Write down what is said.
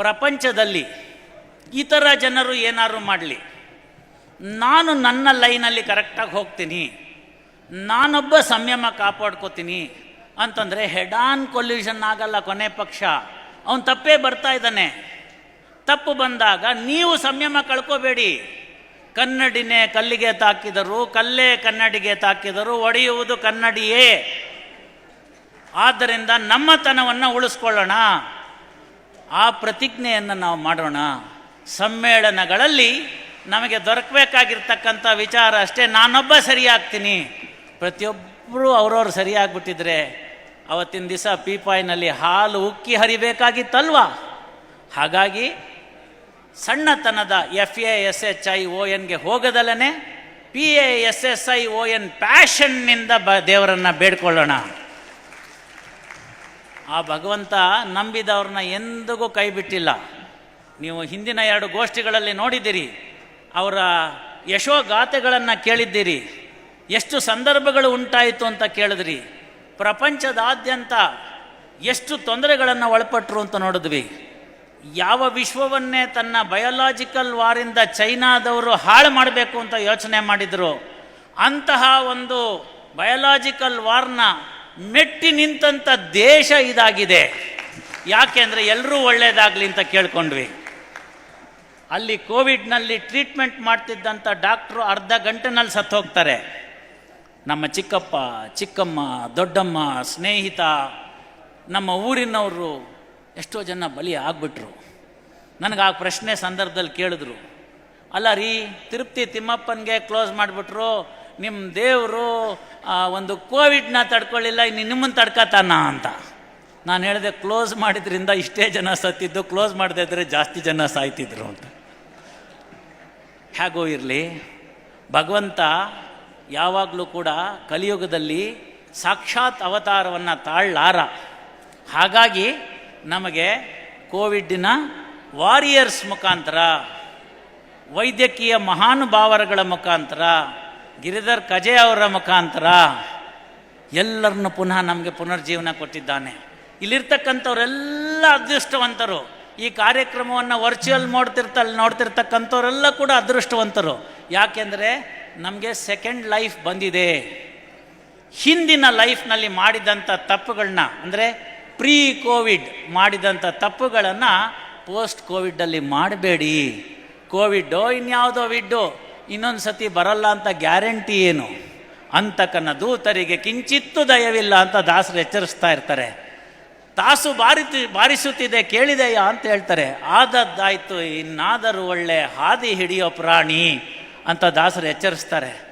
ಪ್ರಪಂಚದಲ್ಲಿ ಇತರ ಜನರು ಏನಾದರೂ ಮಾಡಲಿ, ನಾನು ನನ್ನ ಲೈನಲ್ಲಿ ಕರೆಕ್ಟಾಗಿ ಹೋಗ್ತೀನಿ, ನಾನೊಬ್ಬ ಸಂಯಮ ಕಾಪಾಡ್ಕೋತೀನಿ ಅಂತಂದರೆ ಹೆಡ್ ಆನ್ ಕೊಲ್ಯೂಷನ್ ಆಗಲ್ಲ ಕೊನೆ ಪಕ್ಷ. ಅವನು ತಪ್ಪೇ ಬರ್ತಾ ಇದ್ದಾನೆ. ತಪ್ಪು ಬಂದಾಗ ನೀವು ಸಂಯಮ ಕಳ್ಕೋಬೇಡಿ. ಕನ್ನಡಿನೇ ಕಲ್ಲಿಗೆ ತಾಕಿದರು, ಕಲ್ಲೇ ಕನ್ನಡಿಗೆ ತಾಕಿದರು ಒಡೆಯುವುದು ಕನ್ನಡಿಯೇ. ಆದ್ದರಿಂದ ನಮ್ಮತನವನ್ನು ಉಳಿಸ್ಕೊಳ್ಳೋಣ. ಆ ಪ್ರತಿಜ್ಞೆಯನ್ನು ನಾವು ಮಾಡೋಣ. ಸಮ್ಮೇಳನಗಳಲ್ಲಿ ನಮಗೆ ದೊರಕಬೇಕಾಗಿರ್ತಕ್ಕಂಥ ವಿಚಾರ ಅಷ್ಟೇ. ನಾನೊಬ್ಬ ಸರಿಯಾಗ್ತೀನಿ. ಪ್ರತಿಯೊಬ್ಬರೂ ಅವ್ರವ್ರು ಸರಿಯಾಗ್ಬಿಟ್ಟಿದ್ರೆ ಅವತ್ತಿನ ದಿವಸ ಪೀಪಾಯಿನಲ್ಲಿ ಹಾಲು ಉಕ್ಕಿ ಹರಿಬೇಕಾಗಿತ್ತಲ್ವ? ಹಾಗಾಗಿ ಸಣ್ಣತನದ F A S H I O ಎನ್ಗೆ ಹೋಗದಲ್ಲೇ P A S S I O N ಪ್ಯಾಷನ್ನಿಂದ ಬ ದೇವರನ್ನು ಬೇಡ್ಕೊಳ್ಳೋಣ. ಆ ಭಗವಂತ ನಂಬಿದವ್ರನ್ನ ಎಂದಿಗೂ ಕೈ ಬಿಟ್ಟಿಲ್ಲ ನೀವು ಹಿಂದಿನ ಎರಡು ಗೋಷ್ಠಿಗಳಲ್ಲಿ ನೋಡಿದ್ದೀರಿ, ಅವರ ಯಶೋಗಾಥೆಗಳನ್ನು ಕೇಳಿದ್ದೀರಿ, ಎಷ್ಟು ಸಂದರ್ಭಗಳು ಉಂಟಾಯಿತು ಅಂತ ಕೇಳಿದ್ರಿ. ಪ್ರಪಂಚದಾದ್ಯಂತ ಎಷ್ಟು ತೊಂದರೆಗಳನ್ನು ಒಳಪಟ್ಟರು ಅಂತ ನೋಡಿದ್ವಿ. ಯಾವ ವಿಶ್ವವನ್ನೇ ತನ್ನ ಬಯೋಲಾಜಿಕಲ್ ವಾರಿಂದ ಚೈನಾದವರು ಹಾಳು ಮಾಡಬೇಕು ಅಂತ ಯೋಚನೆ ಮಾಡಿದರು. ಅಂತಹ ಒಂದು ಬಯೋಲಾಜಿಕಲ್ ವಾರ್ನ ಮೆಟ್ಟಿ ನಿಂತಂಥ ದೇಶ ಇದಾಗಿದೆ. ಯಾಕೆಂದರೆ ಎಲ್ಲರೂ ಒಳ್ಳೆಯದಾಗಲಿ ಅಂತ ಕೇಳ್ಕೊಂಡ್ವಿ. ಅಲ್ಲಿ ಕೋವಿಡ್ನಲ್ಲಿ ಟ್ರೀಟ್ಮೆಂಟ್ ಮಾಡ್ತಿದ್ದಂಥ ಡಾಕ್ಟ್ರು ಅರ್ಧ ಗಂಟೆನಲ್ಲಿ ಸತ್ತು ಹೋಗ್ತಾರೆ ನಮ್ಮ ಚಿಕ್ಕಪ್ಪ, ಚಿಕ್ಕಮ್ಮ, ದೊಡ್ಡಮ್ಮ, ಸ್ನೇಹಿತ, ನಮ್ಮ ಊರಿನವರು ಎಷ್ಟೋ ಜನ ಬಲಿ ಆಗ್ಬಿಟ್ರು. ನನಗೆ ಆ ಪ್ರಶ್ನೆ ಸಂದರ್ಭದಲ್ಲಿ ಕೇಳಿದ್ರು. ಅಲ್ಲ ರೀ, ತಿರುಪ್ತಿ ತಿಮ್ಮಪ್ಪನಿಗೆ ಕ್ಲೋಸ್ ಮಾಡಿಬಿಟ್ರು. ನಿಮ್ಮ ದೇವರು ಒಂದು ಕೋವಿಡ್ನ ತಡ್ಕೊಳ್ಳಿಲ್ಲ, ಇನ್ನು ನಿಮ್ಮನ್ನು ತಡ್ಕತಾನ ಅಂತ. ನಾನು ಹೇಳಿದೆ ಕ್ಲೋಸ್ ಮಾಡಿದ್ರಿಂದ ಇಷ್ಟೇ ಜನ ಸತ್ತಿದ್ದು ಕ್ಲೋಸ್ ಮಾಡದೇ ಇದ್ರೆ ಜಾಸ್ತಿ ಜನ ಸಾಯ್ತಿದ್ರು ಅಂತ. ಹೇಗೋ ಇರಲಿ, ಭಗವಂತ ಯಾವಾಗಲೂ ಕೂಡ ಕಲಿಯುಗದಲ್ಲಿ ಸಾಕ್ಷಾತ್ ಅವತಾರವನ್ನು ತಾಳ್ಲಾರ. ಹಾಗಾಗಿ ನಮಗೆ ಕೋವಿಡ್ಡಿನ ವಾರಿಯರ್ಸ್ ಮುಖಾಂತರ, ವೈದ್ಯಕೀಯ ಮಹಾನುಭಾವರಗಳ ಮುಖಾಂತರ ಗಿರಿಧರ್ ಕಜೆ ಅವರ ಮುಖಾಂತರ ಎಲ್ಲರನ್ನು ಪುನಃ ನಮಗೆ ಪುನರ್ಜೀವನ ಕೊಟ್ಟಿದ್ದಾನೆ. ಇಲ್ಲಿರ್ತಕ್ಕಂಥವರೆಲ್ಲ ಅದೃಷ್ಟವಂತರು. ಈ ಕಾರ್ಯಕ್ರಮವನ್ನು ವರ್ಚುವಲ್ ನೋಡ್ತಿರ್ತಲ್ಲಿ ನೋಡ್ತಿರ್ತಕ್ಕಂಥವರೆಲ್ಲ ಕೂಡ ಅದೃಷ್ಟವಂತರು. ಯಾಕೆಂದರೆ ನಮಗೆ ಸೆಕೆಂಡ್ ಲೈಫ್ ಬಂದಿದೆ. ಹಿಂದಿನ ಲೈಫ್ನಲ್ಲಿ ಮಾಡಿದಂಥ ತಪ್ಪುಗಳನ್ನ ಅಂದರೆ ಪ್ರೀ ಕೋವಿಡ್ ಮಾಡಿದಂಥ ತಪ್ಪುಗಳನ್ನು ಪೋಸ್ಟ್ ಕೋವಿಡಲ್ಲಿ ಮಾಡಬೇಡಿ. ಕೋವಿಡ್ಡೋ ಇನ್ಯಾವುದೋ ವಿಡ್ಡು. ಇನ್ನೊಂದು ಸತಿ ಬರಲ್ಲ ಅಂತ ಗ್ಯಾರಂಟಿ ಏನು? ಅಂತಕನ ದೂತರಿಗೆ ಕಿಂಚಿತ್ತು ದಯವಿಲ್ಲ ಅಂತ ದಾಸರು ಎಚ್ಚರಿಸ್ತಾ ಇರ್ತಾರೆ. ತಾಸು ಬಾರಿತು, ಬಾರಿಸುತ್ತಿದೆ, ಕೇಳಿದೆಯಾ ಅಂತ ಹೇಳ್ತಾರೆ. ಆದದ್ದಾಯ್ತು, ಇನ್ನಾದರೂ ಒಳ್ಳೆ ಹಾದಿ ಹಿಡಿಯೋ ಪ್ರಾಣಿ ಅಂತ ದಾಸರು ಎಚ್ಚರಿಸ್ತಾರೆ.